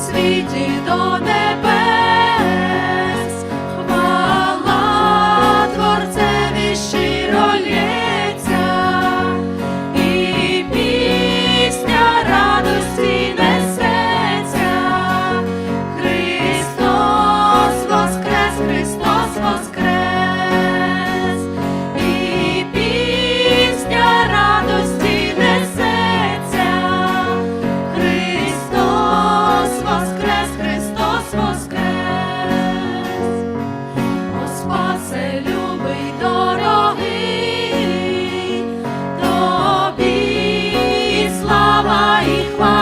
світі до неба. choir.